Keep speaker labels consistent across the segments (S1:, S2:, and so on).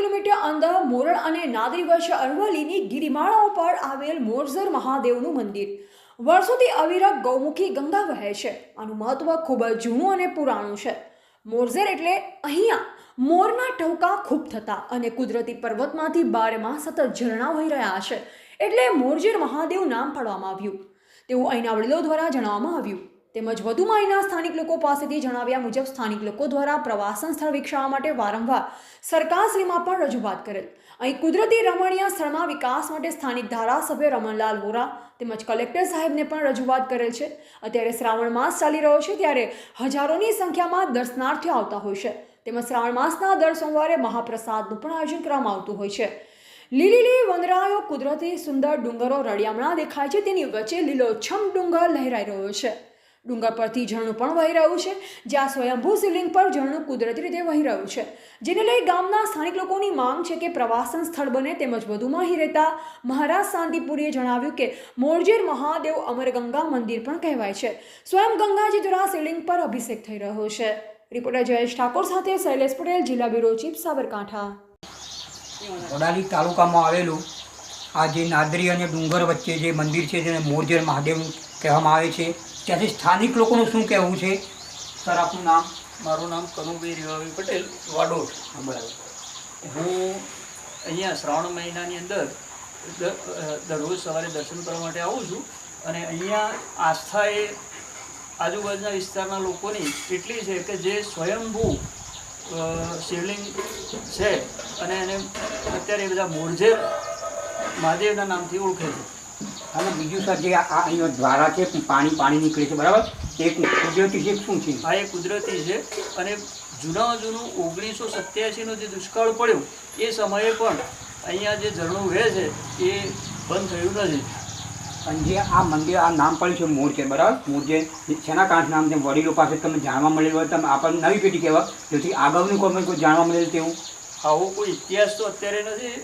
S1: Kilometre અંદર મોરળ અને નાદરી વર્ષ અરવલ્લીની ગિરિમાળાઓ પર આવેલ મોરઝર મહાદેવનું મંદિર. વર્ષોથી અવિરત ગૌમુખી ગંગા વહે છે. આનું મહત્વ ખૂબ જ જૂનું અને પુરાણું છે. મોરઝર એટલે અહીંયા મોરના ટહુકા ખૂબ થતા અને કુદરતી પર્વતમાંથી બારેમાં સતત ઝરણા વહી રહ્યા છે. એટલે મોરજર મહાદેવ નામ પાડવામાં આવ્યું. તેવું અહીંના વડીલો દ્વારા જણાવવામાં આવ્યું. તેમજ વધુ માહિના સ્થાનિક લોકો પાસેથી જણાવ્યા મુજબ સ્થાનિક લોકો દ્વારા પ્રવાસન સ્થળ વિકસાવવા માટે વારંવાર સરકારશ્રીમાં પણ રજૂઆત કરેલ. અહીં કુદરતી રમણીય સ્થળના વિકાસ માટે સ્થાનિક ધારાસભ્ય રમણલાલ વોરા તેમજ કલેક્ટર સાહેબને પણ રજૂઆત કરેલ છે. અત્યારે શ્રાવણ માસ ચાલી રહ્યો છે ત્યારે હજારોની સંખ્યામાં દર્શનાર્થીઓ આવતા હોય છે. તેમજ શ્રાવણ માસના દર સોમવારે મહાપ્રસાદનું પણ આયોજન કરવામાં આવતું હોય છે. લીલી લીલી વંદરાયો કુદરતી સુંદર ડુંગરો રળિયામણા દેખાય છે. તેની વચ્ચે લીલોછમ ડુંગર લહેરાઈ રહ્યો છે. ડુંગર પરથી ઝરણું પણ વહી રહ્યું છે, જ્યાં સ્વયંભૂ શિવલિંગ પર ઝરણું કુદરતી રીતે વહી રહ્યું છે. જેને લઈ ગામના સ્થાનિક લોકોની માંગ છે કે પ્રવાસન સ્થળ બને તેમજ વધુમાં માહી રહેતા મહારાજ શાંતિપુરીએ જણાવ્યું કે મોરજેર મહાદેવ અમરગંગા મંદિર પણ કહેવાય છે. સ્વયં ગંગાજી દ્વારા શિવલિંગ પર અભિષેક થઈ રહ્યો છે. રિપોર્ટર જયેશ ઠાકોર સાથે શૈલેષ પટેલ, જિલ્લા બ્યુરો ચીફ, સાબરકાંઠા.
S2: વડાલી તાલુકામાં આવેલું આ જે નાદરી અને ડુંગર વચ્ચે જે મંદિર છે, જેને મોરજર મહાદેવ કહેવામાં આવે છે ત્યાંથી સ્થાનિક લોકોનું શું કહેવું છે? સર, આપનું નામ?
S3: મારું નામ કનુભાઈ રેવાભાઈ પટેલ
S2: વાડોટ બરાબર.
S3: હું અહીંયા શ્રાવણ મહિનાની અંદર દરરોજ સવારે દર્શન કરવા માટે આવું છું અને અહીંયા આસ્થા એ આજુબાજુના વિસ્તારના લોકોની એટલી છે કે જે સ્વયંભૂ શિવલિંગ છે અને એને અત્યારે બધા મોરજે મહાદેવના નામથી ઓળખે છે.
S2: અને બીજું સર જે આ અહીંયા દ્વારા છે પાણી પાણી નીકળે છે બરાબર? એ કુદરતી છે શું છે?
S3: હા એ કુદરતી છે અને જૂના જૂનું ઓગણીસો સત્યાસીનો જે દુષ્કાળ પડ્યો એ સમયે પણ અહીંયા જે ઝરણું વહે છે એ બંધ થયું નથી.
S2: અને જે આ મંદિર આ નામ પડ્યું છે મોરજેર બરાબર? મોરજેર છેના કાંઠ નામ છે? વડીલો પાસે તમને જાણવા મળેલું હોય તમે આપણને નવી પેઢી કહેવા જેથી આગળનું કોઈ કોઈ જાણવા મળેલું તેવું.
S3: આવો કોઈ ઇતિહાસ તો અત્યારે નથી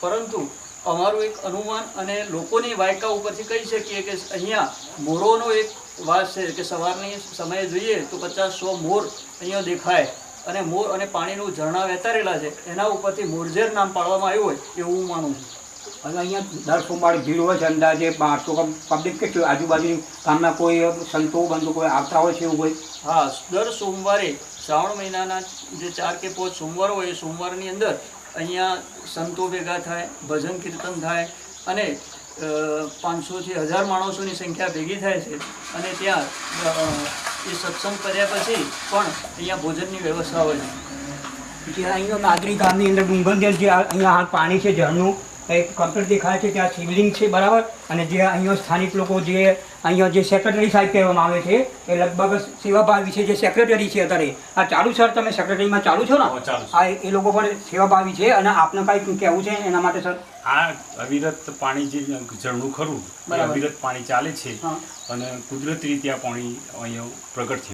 S3: પરંતુ અમારું એક અનુમાન અને લોકોની વાયકા ઉપરથી કહી શકીએ કે અહીંયા મોરોનો એક વાસ છે કે સવારની સમયે જોઈએ તો પચાસ સો મોર અહીંયા દેખાય. અને મોર અને પાણીનું ઝરણા વહેતા રહેલા છે. એના ઉપરથી મોરઝેર નામ પાડવામાં આવ્યું હોય એવું હું માનું છું.
S2: અને અહીંયા દર સોમવારે ભીડ હોય છે અંદાજે બારસો પબ્લિક કેટલું આજુબાજુ ગામના કોઈ સંતો બંધુ કોઈ આવતા હોય છે એવું કોઈ
S3: હા દર સોમવારે શ્રાવણ મહિનાના જે ચાર કે પાંચ સોમવાર હોય એ સોમવારની અંદર અહીંયા સંતો ભેગા થાય, ભજન કીર્તન થાય અને પાંચસોથી હજાર માણસોની સંખ્યા ભેગી થાય છે. અને ત્યાં એ સત્સંગ કર્યા પછી પણ અહીંયા ભોજનની વ્યવસ્થા હોય છે.
S2: અહીંયા નાગરી ગામની અંદર ડુંગરદેવ જે અહીંયા હાલ પાણી છે ઝરણું એક કમ્પ્લેટ દેખાય છે ત્યાં શિવલિંગ છે બરાબર? અને જે અહીંયા સ્થાનિક લોકો જે અહીંયા જે સેક્રેટરી સાહેબ કહેવામાં આવે છે એ લગભગ સેવાભાવી છે જે સેક્રેટરી છે અત્યારે આ ચાલુ સર? તમે સેક્રેટરીમાં ચાલુ છો ને? આ એ લોકો પણ સેવાભાવી છે અને આપને કાંઈ કહેવું છે એના માટે સર?
S4: આ અવિરત પાણી જે ઝરણું ખરું અવિરત પાણી ચાલે છે અને કુદરતી રીતે આ પાણી અહીંયા પ્રગટ થયું